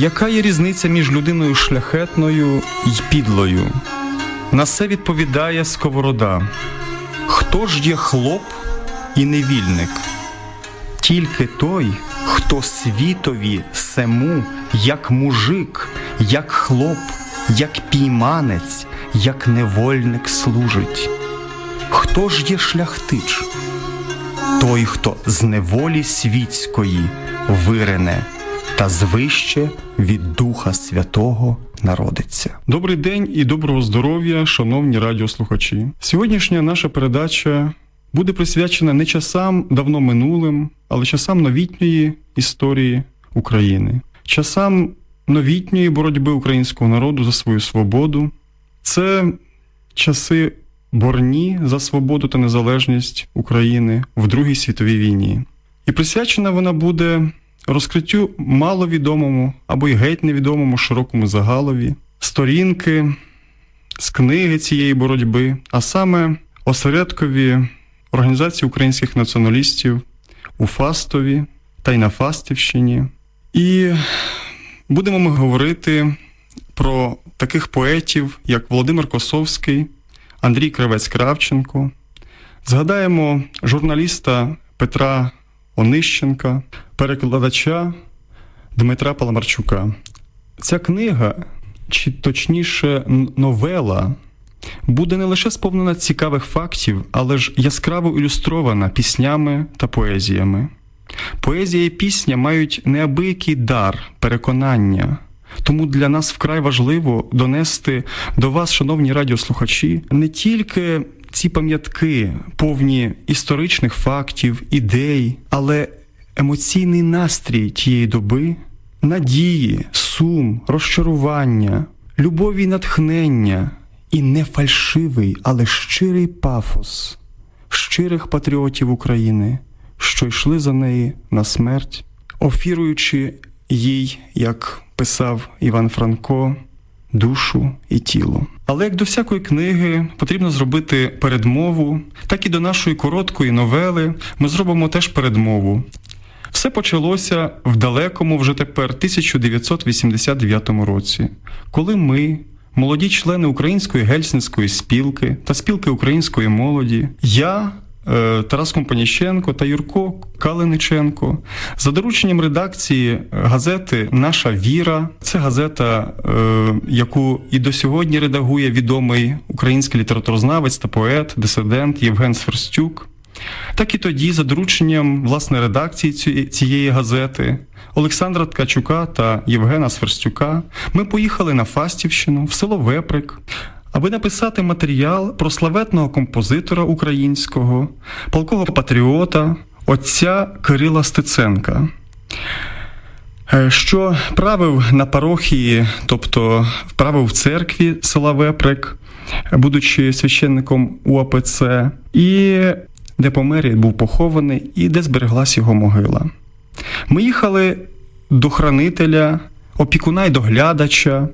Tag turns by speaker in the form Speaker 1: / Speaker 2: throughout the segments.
Speaker 1: Яка є різниця між людиною шляхетною і підлою? На це відповідає Сковорода. Хто ж є хлоп і невільник? Тільки той, хто світові сему, як мужик, як хлоп, як пійманець, як невольник служить. Хто ж є шляхтич? Той, хто з неволі світської вирене та звище від Духа Святого народиться. Добрий день і доброго здоров'я, шановні радіослухачі. Сьогоднішня наша передача буде присвячена не часам давно минулим, але часам новітньої історії України, часам новітньої боротьби українського народу за свою свободу. Це часи борні за свободу та незалежність України в Другій світовій війні. І присвячена вона буде розкриттю маловідомому або й геть невідомому широкому загалові, сторінки з книги цієї боротьби, а саме осередкові Організації українських націоналістів у Фастові та й на Фастівщині. І будемо ми говорити про таких поетів, як Володимир Косовський, Андрій Кривець Кравченко. Згадаємо журналіста Петра Онищенка, перекладача Дмитра Паламарчука. Ця книга, чи точніше новела, буде не лише сповнена цікавих фактів, але ж яскраво ілюстрована піснями та поезіями. Поезія і пісня мають неабиякий дар переконання. Тому для нас вкрай важливо донести до вас, шановні радіослухачі, не тільки ці пам'ятки, повні історичних фактів, ідей, але емоційний настрій тієї доби, надії, сум, розчарування, любові натхнення, і не фальшивий, але щирий пафос щирих патріотів України, що йшли за неї на смерть, офіруючи їй, як писав Іван Франко, душу і тіло. Але як до всякої книги потрібно зробити передмову, так і до нашої короткої новели ми зробимо теж передмову. Все почалося в далекому вже тепер 1989 році, коли ми, молоді члени Української гельсінської спілки та спілки української молоді, я, е, Тарас Компаніщенко та Юрко Калиниченко, за дорученням редакції газети Наша віра, це газета, е, яку і до сьогодні редагує відомий український літературознавець та поет, дисидент Євген Сверстюк. Так і тоді, за дорученням власне редакції цієї газети Олександра Ткачука та Євгена Сверстюка, ми поїхали на Фастівщину в село Веприк, аби написати матеріал про славетного композитора українського, полкового патріота, отця Кирила Стеценка. Е, Що правив на парохії, тобто правив в церкві села Веприк, будучи священником УАПЦ, і де помер і був похований, і де збереглась його могила. Ми їхали до хранителя, опікуна й доглядача,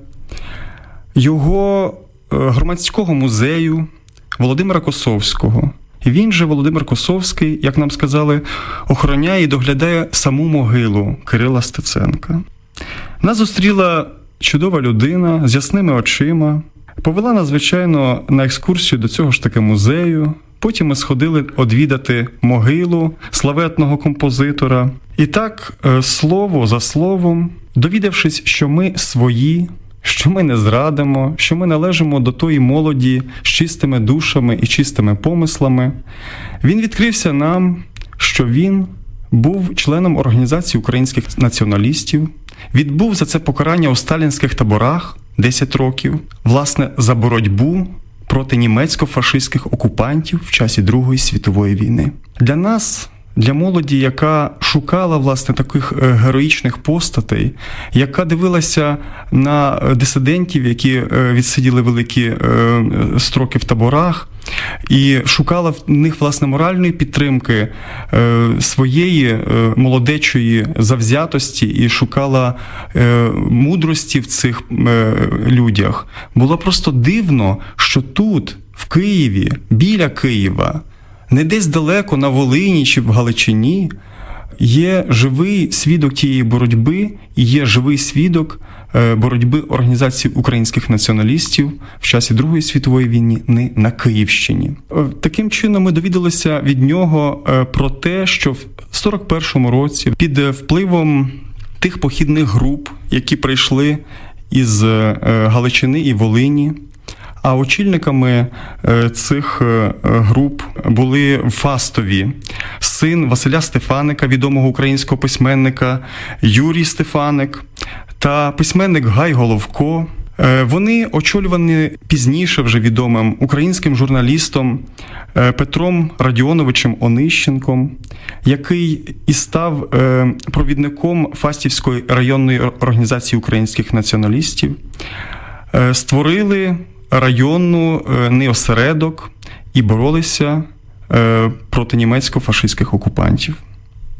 Speaker 1: його е, громадського музею Володимира Косовського. Він же, Володимир Косовський, як нам сказали, охороняє і доглядає саму могилу Кирила Стеценка. Нас зустріла чудова людина з ясними очима, повела нас, звичайно, на екскурсію до цього ж таки музею. Потім ми сходили одвідати могилу славетного композитора. І так, е, слово за словом, довідавшись, що ми свої, що ми не зрадимо, що ми належимо до тої молоді з чистими душами і чистими помислами, він відкрився нам, що він був членом організації українських націоналістів, відбув за це покарання у сталінських таборах 10 років, власне, за боротьбу проти німецько-фашистських окупантів в часі Другої світової війни. Для нас, для молоді, яка шукала власне таких е, героїчних постатей, яка дивилася на е, дисидентів, які е, відсиділи великі строки в таборах, і шукала в них власне моральної підтримки е, своєї е, молодечої завзятості і шукала е, мудрості в цих е, людях. Було просто дивно, що тут, в Києві, біля Києва, не десь далеко на Волині чи в Галичині, є живий свідок тієї боротьби, і є живий свідок боротьби організації українських націоналістів в часі Другої світової війни на Київщині. Е, Таким чином, ми довідалися від нього е, про те, що в 41-му році під е, впливом тих похідних груп, які прийшли із е, Галичини і Волині. А очільниками е, цих е, груп були Фастові, син Василя Стефаника, відомого українського письменника, Юрій Стефаник та письменник Гай Головко. Е, Вони очолювані пізніше вже відомим українським журналістом е, Петром Радіоновичем Онищенком, який і став е, провідником Фастівської районної організації українських націоналістів. Створили районну неосередок і боролися проти німецько-фашистських окупантів.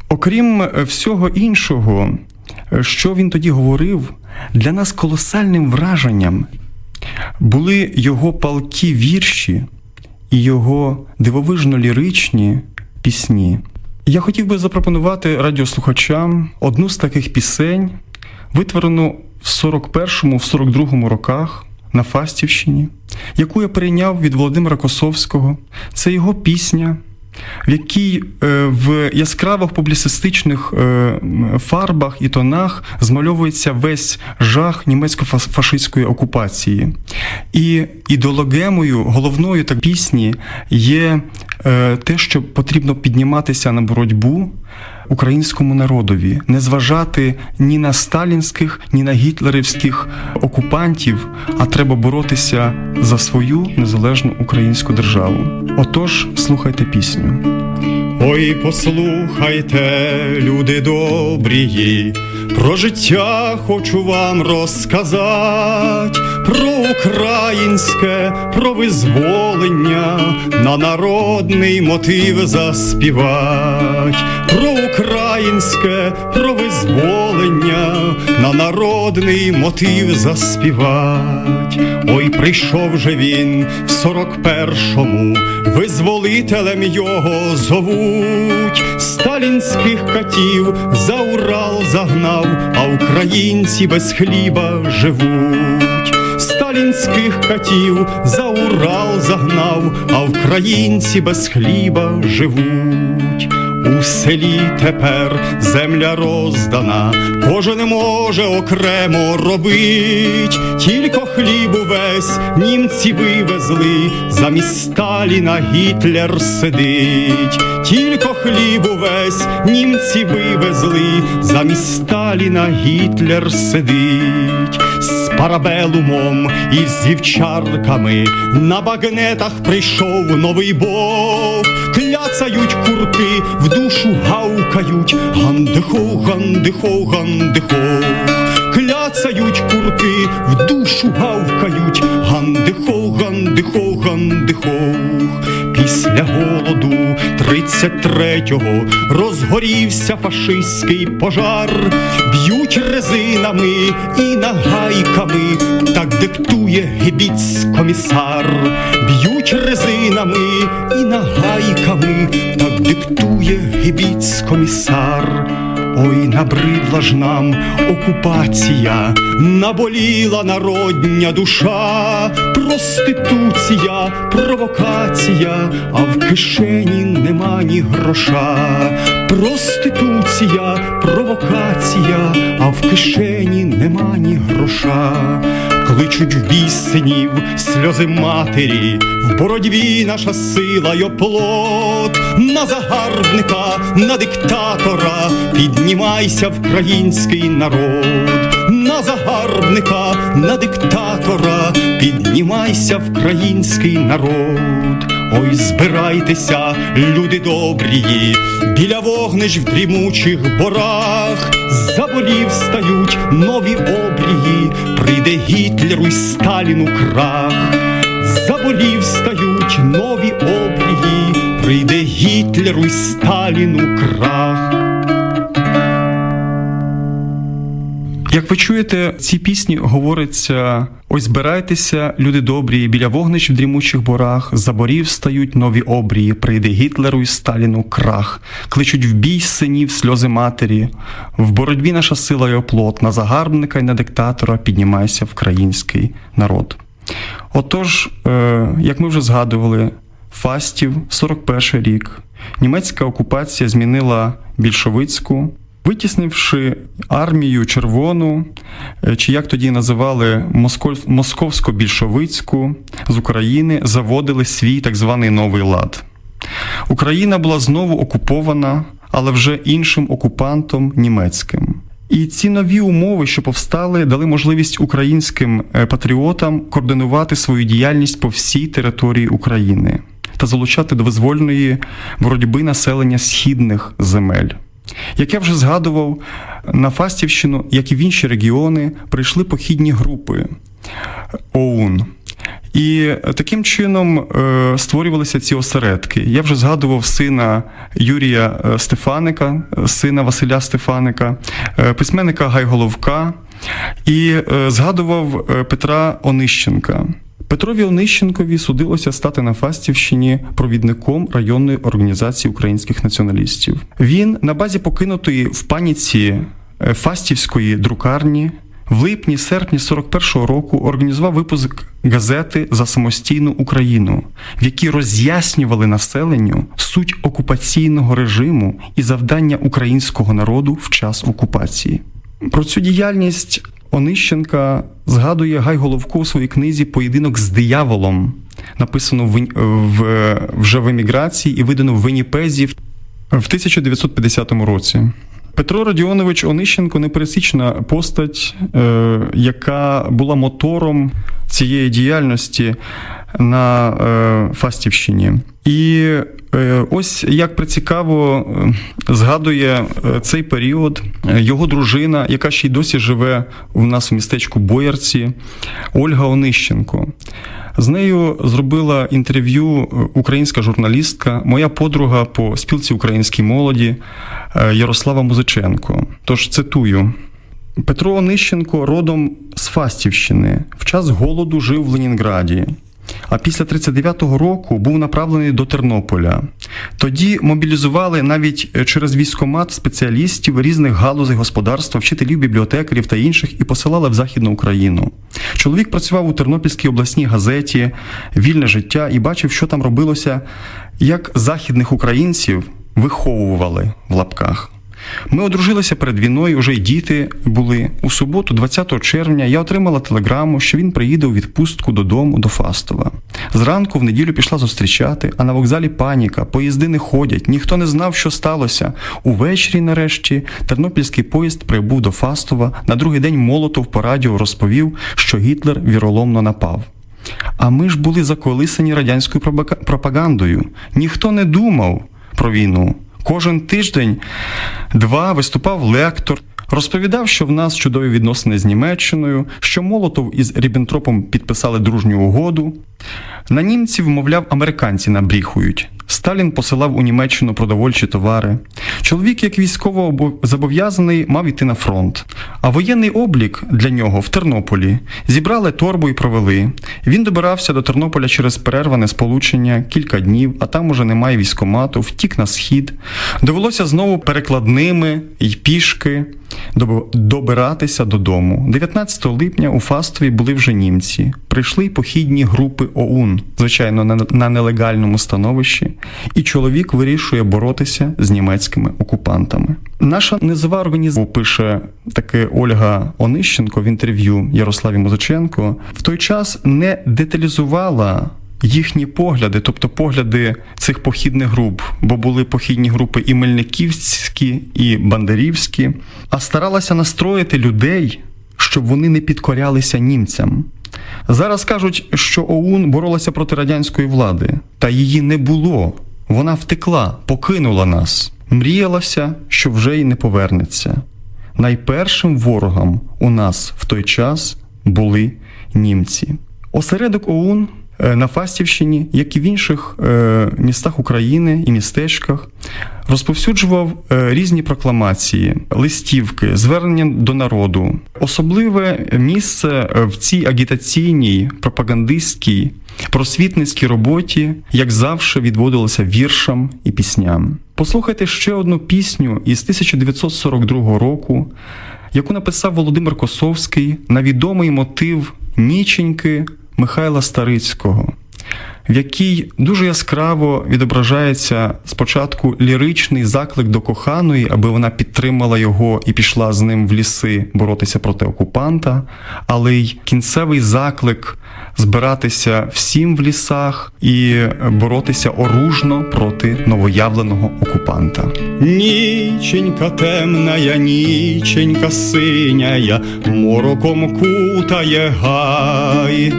Speaker 1: Окрім всього іншого, що він тоді говорив, для нас колосальним враженням були його палкі вірші і його дивовижно ліричні пісні. Я хотів би запропонувати радіослухачам одну з таких пісень, витворену в 41-му, в 42-му роках на Фастівщині, яку я перейняв від Володимира Косовського. Це його пісня, в якій е, в яскравих публіцистичних е, фарбах і тонах змальовується весь жах німецько-фашистської окупації. І ідеологемою головною так пісні є е, те, що потрібно підніматися на боротьбу українському народові, не зважати ні на сталінських, ні на гітлерівських окупантів, а треба боротися за свою незалежну українську державу. Отож, слухайте пісню. Ой, послухайте, люди добрії, про життя хочу вам розказати, про українське, про визволення, на народний мотив заспівать, про українське, про визволення, на народний мотив заспівать. Ой, прийшов же він в сорок першому, визволителем його зовуть, сталінських катів за Урал загнав, а українці без хліба живуть. Сталінських катів за Урал загнав, а українці без хліба живуть. У селі тепер земля роздана, кожен може окремо робить, тільки хліб увесь німці вивезли, замість Сталіна Гітлер сидить, тільки хліб увесь німці вивезли, замість Сталіна Гітлер сидить. Парабелумом і з вівчарками. На багнетах прийшов новий Бог, кляцають курки, в душу гавкають, гандихо, гандихо, гандихо. Кляцають курки, в душу гавкають, гандихо, гандихо, гандихо. Після голоду 33-го розгорівся фашистський пожар, б'ють резинами і нагайками, так диктує гібіц-комісар, б'ють резинами і нагайками, так диктує гібіц-комісар. Ой, набридла ж нам окупація, наболіла народня душа, проституція, провокація, а в кишені нема ні гроша. Проституція, провокація, а в кишені нема ні гроша. Кличуть в бій синів сльози матері, в боротьбі наша сила й оплот, на загарбника, на диктатора, піднімайся вкраїнський народ, на загарбника, на диктатора, піднімайся вкраїнський народ. Ой, збирайтеся, люди добрії, біля вогнищ в дрімучих борах, заболів стають нові обрії, прийде Гітлеру й Сталіну крах, заболів стають нові обрії, прийде Гітлеру й Сталіну крах. Як ви чуєте, в цій пісні говориться: ось збирайтеся, люди добрі, біля вогнищ в дрімучих борах, за борів стають нові обрії, прийде Гітлеру і Сталіну крах, кличуть в бій синів сльози матері. В боротьбі наша сила і оплот, на загарбника й на диктатора піднімайся український народ. Отож, е, як ми вже згадували, Фастів, 41 рік, німецька окупація змінила більшовицьку, витіснивши армію червону, е, чи як тоді називали московсько-більшовицьку з України, заводили свій так званий новий лад. Україна була знову окупована, але вже іншим окупантом німецьким. І ці нові умови, що повстали, дали можливість українським е, патріотам координувати свою діяльність по всій території України та залучати до визвольної боротьби населення східних земель. Як я вже згадував, на Фастівщину, як і в інші регіони, прийшли похідні групи ОУН. І таким чином е, створювалися ці осередки. Я вже згадував сина Юрія е, Стефаника, е, сина Василя Стефаника, письменника Гайголовка і згадував Петра Онищенка. Петрові Онищенкові судилося стати на Фастівщині провідником районної організації українських націоналістів. Він на базі покинутої в паніці е, Фастівської друкарні в липні-серпні 41-го року організував випуск газети за самостійну Україну, в якій роз'яснювали населенню суть окупаційного режиму і завдання українського народу в час окупації. Про цю діяльність Онищенка згадує Гай Головко у своїй книзі Поєдинок з дияволом, написано в, в, вже в еміграції і видано в Винніпезі в 1950 році. Петро Радіонович Онищенко непересічна постать, е, яка була мотором цієї діяльності на е, Фастівщині. І е, ось як прицікаво е, згадує е, цей період його дружина, яка ще й досі живе у нас у містечку Боярці, Ольга Онищенко. З нею зробила інтерв'ю українська журналістка, моя подруга по спілці українській молоді Ярослава Музиченко. Тож цитую. Петро Онищенко родом з Фастівщини. В час голоду жив в Ленінграді. А після 39-го року був направлений до Тернополя. Тоді мобілізували навіть е, через військомат спеціалістів різних галузей господарства, вчителів, бібліотекарів та інших і посилали в Західну Україну. Чоловік працював у Тернопільській обласній газеті Вільне життя і бачив, що там робилося, як західних українців виховували в лапках. Ми одружилися перед війною, вже й діти були. У суботу, 20 червня, я отримала телеграму, що він приїде у відпустку додому до Фастова. Зранку в неділю пішла зустрічати, а на вокзалі паніка, поїзди не ходять, ніхто не знав, що сталося. Увечері, нарешті, тернопільський поїзд прибув до Фастова. На другий день Молотов по радіо розповів, що Гітлер віроломно напав. А ми ж були заколисані радянською пропагандою. Ніхто не думав про війну. Кожен тиждень два виступав лектор, розповідав, що в нас чудові відносини з Німеччиною, що Молотов із Ріббентропом підписали дружню угоду. На німців, мовляв, американці набріхують. Сталін посилав у Німеччину продовольчі товари. Чоловік, як військово зобов'язаний, мав іти на фронт. А воєнний облік для нього в Тернополі зібрали торбу і провели. Він добирався до Тернополя через перерване сполучення кілька днів, а там уже немає військомату, втік на схід. Довелося знову перекладними й пішки добиратися додому. 19 липня у Фастові були вже німці. Прийшли похідні групи ОУН, звичайно, на, нелегальному становищі, і чоловік вирішує боротися з німецькими окупантами. Наша низова організація пише таке Ольга Онищенко в інтерв'ю Ярославі Музиченко, в той час не деталізувала їхні погляди, тобто погляди цих похідних груп, бо були похідні групи і Мельниківські, і Бандерівські, а старалася настроїти людей, щоб вони не підкорялися німцям. Зараз кажуть, що ОУН боролася проти радянської влади, та її не було. Вона втекла, покинула нас, мріялася, що вже й не повернеться. Найпершим ворогом у нас в той час були німці. Осередок ОУН на Фастівщині, як і в інших е, містах України і містечках, розповсюджував е, різні прокламації, листівки, звернення до народу. Особливе місце е, в цій агітаційній, пропагандистській, просвітницькій роботі, як завжди, відводилося віршам і пісням. Послухайте ще одну пісню із 1942 року, яку написав Володимир Косовський на відомий мотив Ніченьки Михайла Старицького в якій дуже яскраво відображається спочатку ліричний заклик до коханої, аби вона підтримала його і пішла з ним в ліси боротися проти окупанта, але й кінцевий заклик збиратися всім в лісах і боротися оружно проти новоявленого окупанта. Ніченька темная, ніченька синяя, мороком кутає гай.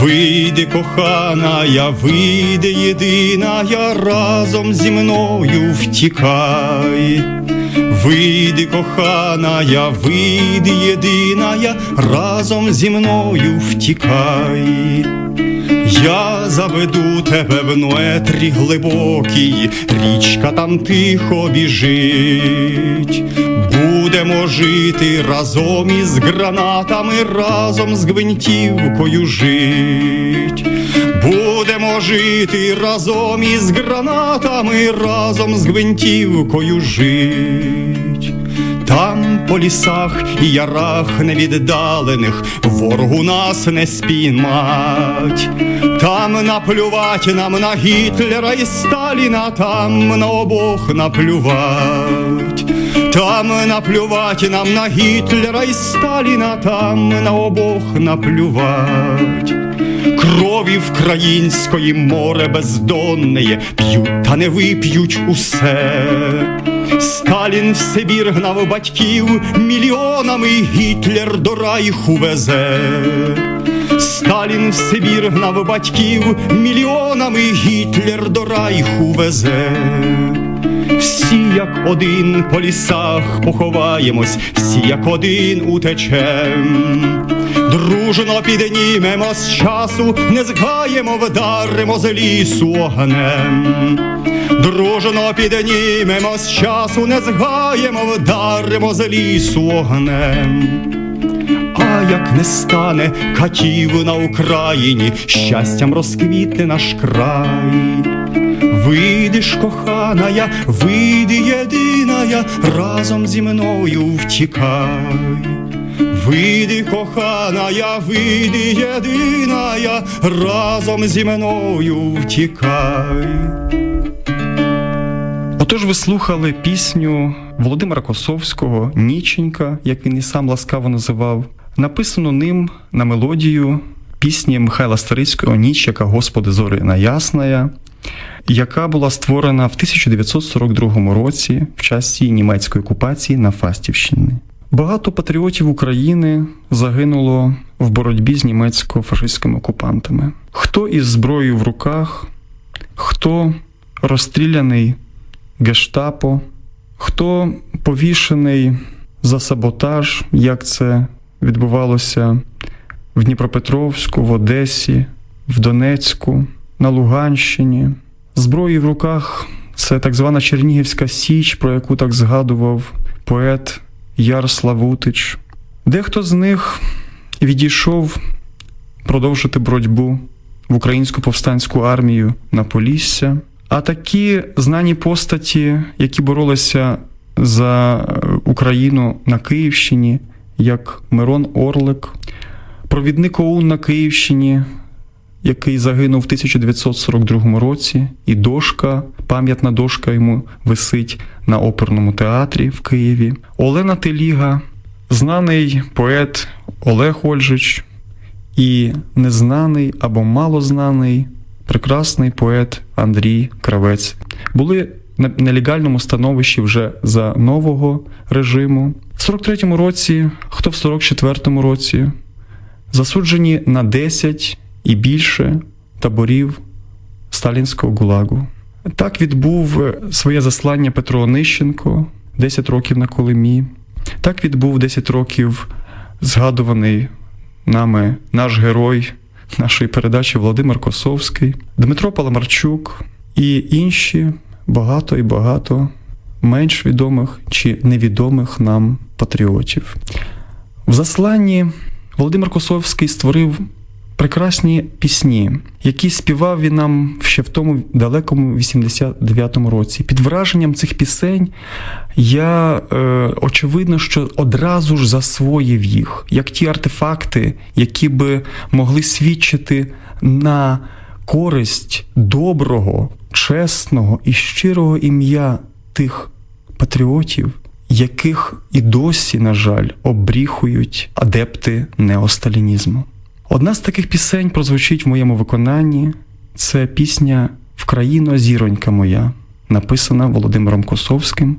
Speaker 1: Вийди, коханая, вийди єдиная, разом зі мною втікай. Вийди, коханая, вийди єдиная, разом зі мною втікай. Я заведу тебе в нетрі глибокій, річка там тихо біжить. Будемо жити разом із гранатами, разом з гвинтівкою жить. Будемо жити разом із гранатами, разом з гвинтівкою жить. Там по лісах і ярах невіддалених ворогу нас не спіймать. Там наплювать нам на Гітлера і Сталіна, там на обох наплювать. Там наплювать нам на Гітлера і Сталіна, там на обох наплювать. Крові вкраїнської море бездонне п'ють та не вип'ють усе. Сталін в Сибір гнав батьків мільйонами Гітлер до райху везе. Сталін в Сибір гнав батьків мільйонами Гітлер до райху везе. Всі як один по лісах поховаємось, всі як один утечем. Дружно піднімемо з часу, не згаємо, вдаримо з лісу огнем. Дружно піднімемо з часу, не згаємо, вдаримо з лісу огнем. А як не стане катів на Україні, щастям розквітне наш край. Вийдеш, коханая, вийди єдиная, разом зі мною втікай. Вийди, коханая, вийди єдиная, разом зі мною втікай. Отож, ви слухали пісню Володимира Косовського Ніченька, як він і сам ласкаво називав, написану ним на мелодію пісні Михайла Старицького Ніч, яка Господи зорина ясная, яка була створена в 1942 році в часі німецької окупації на Фастівщині. Багато патріотів України загинуло в боротьбі з німецько-фашистськими окупантами. Хто із зброєю в руках, хто розстріляний гештапо, хто повішений за саботаж, як це відбувалося в Дніпропетровську, в Одесі, в Донецьку, на Луганщині. Зброї в руках це так звана Чернігівська Січ, про яку так згадував поет Яр Славутич. Дехто з них відійшов продовжити боротьбу в українську повстанську армію на Полісся. А такі знані постаті, які боролися за Україну на Київщині, як Мирон Орлик, провідник ОУН на Київщині, який загинув в 1942 році, і дошка, пам'ятна дошка йому висить на оперному театрі в Києві. Олена Теліга, знаний поет Олег Ольжич і незнаний або малознаний прекрасний поет Андрій Кравець були на нелегальному становищі вже за нового режиму. В 43-му році, хто в 44-му році, засуджені на 10 і більше таборів сталінського гулагу. Так відбув своє заслання Петро Онищенко 10 років на Колимі. Так відбув 10 років згадуваний нами наш герой нашої передачі Володимир Косовський, Дмитро Паламарчук і інші багато і багато менш відомих чи невідомих нам патріотів. В засланні Володимир Косовський створив прекрасні пісні, які співав він нам ще в тому далекому 89-му році. Під враженням цих пісень я е, очевидно, що одразу ж засвоїв їх, як ті артефакти, які би могли свідчити на користь доброго, чесного і щирого ім'я тих патріотів, яких і досі, на жаль, обріхують адепти неосталінізму. Одна з таких пісень прозвучить в моєму виконанні. Це пісня Вкраїно зіронька моя, написана Володимиром Косовським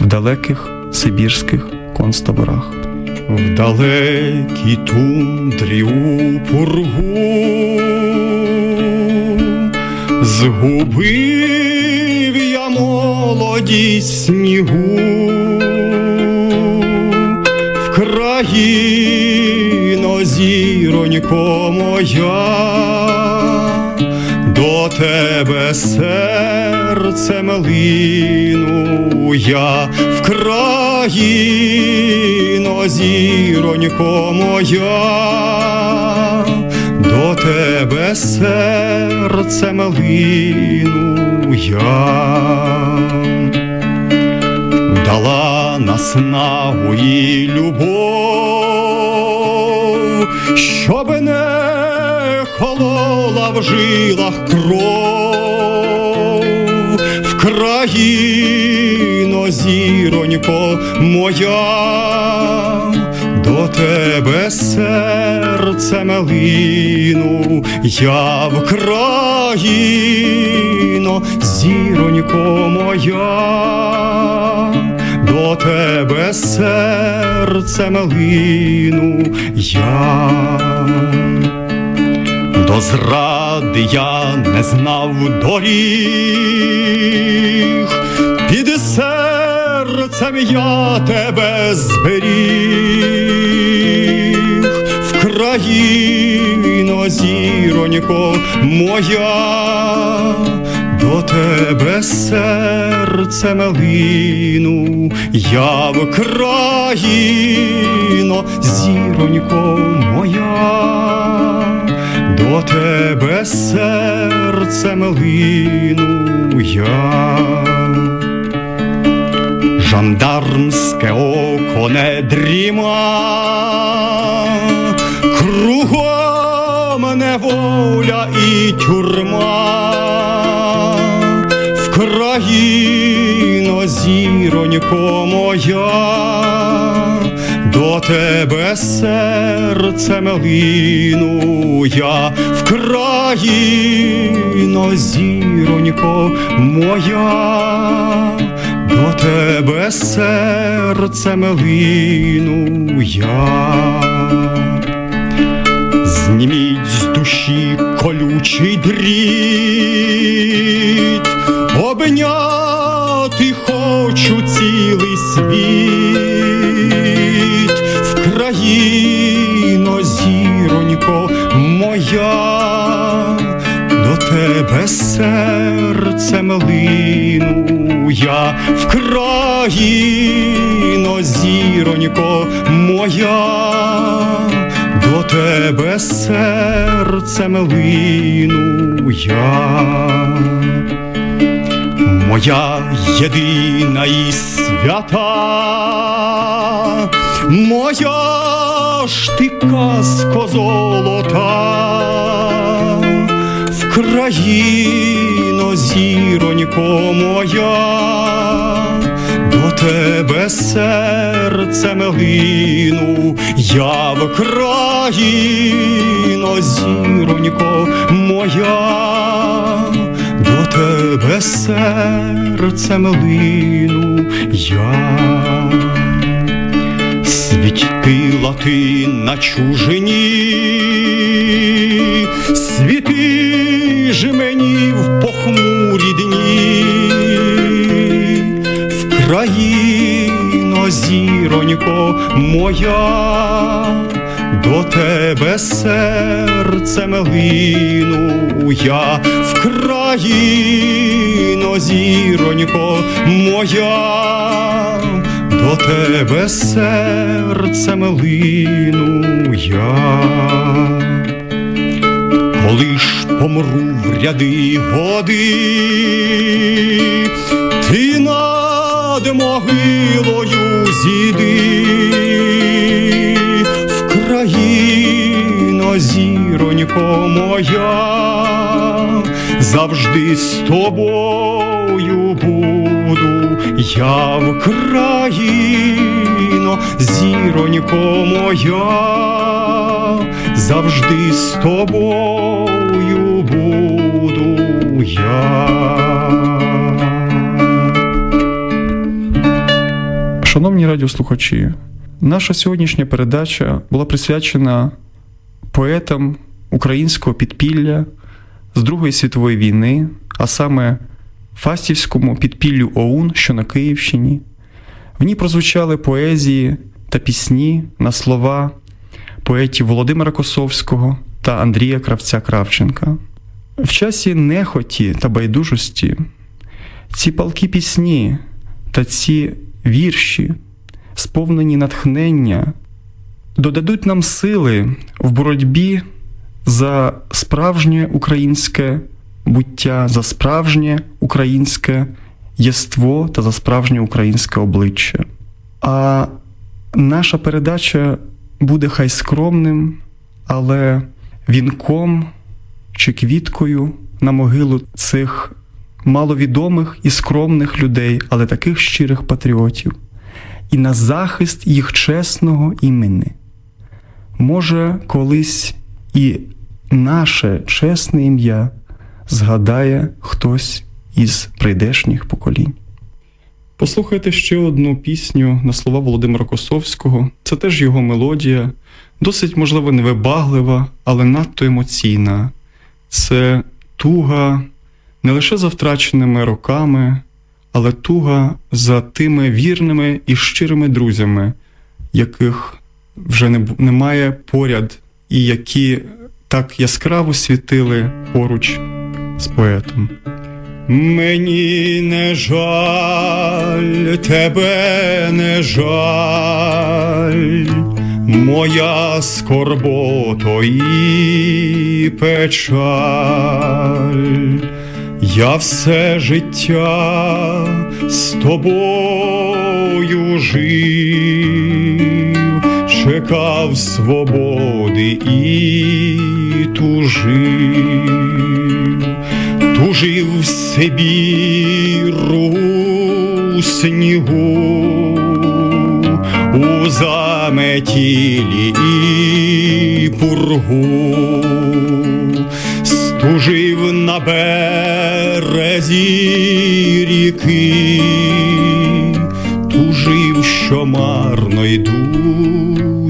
Speaker 1: в далеких сибірських концтаборах. В далекій тундрі у пургу згубив я молодість снігу в країно зіронько моя, до тебе серцем лину я в країно зіронько моя, до тебе серцем лину я дала наснагу і любов, щоб не холола в жилах кров, в країно зіронько моя, до тебе серцем лину, я в країно зіронько моя, до тебе серцем лину я. До зради я не знав доріг, під серцем я тебе зберіг, в країно зіронько моя, до тебе серцем лину, я в країно зіронько моя. До тебе серцем лину я. Жандармське око не дріма, кругом неволя і тюрма, країно зіронько моя, до тебе серцем лину я в країно зіронько моя, до тебе серцем лину я. Зніміть з душі колючий дріт, хочу цілий світ, в країно зіронько моя, до тебе серцем лину я, в країно зіронько моя. До тебе серцем лину я, моя єдина і свята, моя ж ти казко золота, в країно зіронько моя. До тебе серцем лину, я в країно зіронько моя, до тебе серцем лину я. Світила ти на чужині, світи ж мені в похмурі дні, в країно зіронько моя, до тебе серцем лину я в країно, зіронько моя, до тебе серцем лину я. Коли ж помру в ряди годи, ти над могилою зійди, в країно, зіронько моя, завжди з тобою буду, я в зіронько моя завжди з тобою буду я. Шановні радіослухачі, наша сьогоднішня передача була присвячена поетам українського підпілля з Другої світової війни, а саме Фастівському підпіллю ОУН, що на Київщині. В ній прозвучали поезії та пісні на слова поетів Володимира Косовського та Андрія Кравця Кравченка. В часі нехоті та байдужості ці палкі пісні та ці вірші, сповнені натхнення, додадуть нам сили в боротьбі за справжнє українське буття, за справжнє українське єство та за справжнє українське обличчя. А наша передача буде хай скромним, але вінком чи квіткою на могилу цих маловідомих і скромних людей, але таких щирих патріотів, і на захист їх чесного імені. Може, колись і наше чесне ім'я згадає хтось із прийдешніх поколінь. Послухайте ще одну пісню на слова Володимира Косовського. Це теж його мелодія, досить, можливо, невибаглива, але надто емоційна. Це туга не лише за втраченими роками, але туга за тими вірними і щирими друзями, яких вже не, немає поряд, і які так яскраво світили поруч з поетом. Мені не жаль, тебе не жаль, моя скорбото і печаль. Я все життя з тобою жив, чекав свободи і тужив. Тужив в Сибіру у снігу, у заметілі і пургу, стужив на березі ріки, тужив, що марно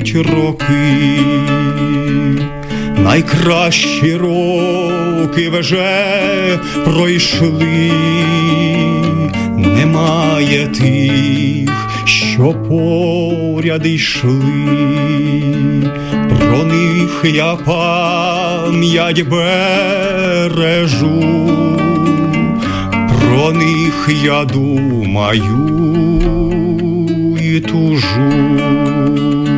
Speaker 1: йдуть роки. Найкращі роки вже пройшли, немає тих, що поряд йшли, про них я пам'ять бережу, про них я думаю тужу.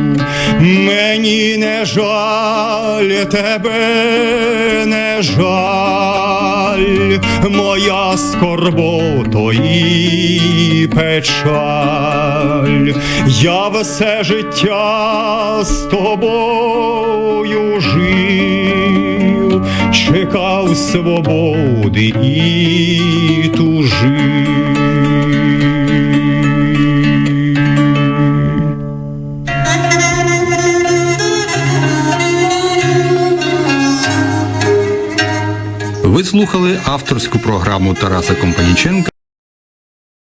Speaker 1: Мені не жаль тебе, не жаль, моя скорбото і печаль. Я все життя з тобою жив, чекав свободи і тужив.
Speaker 2: Слухали авторську програму Тараса Компаніченка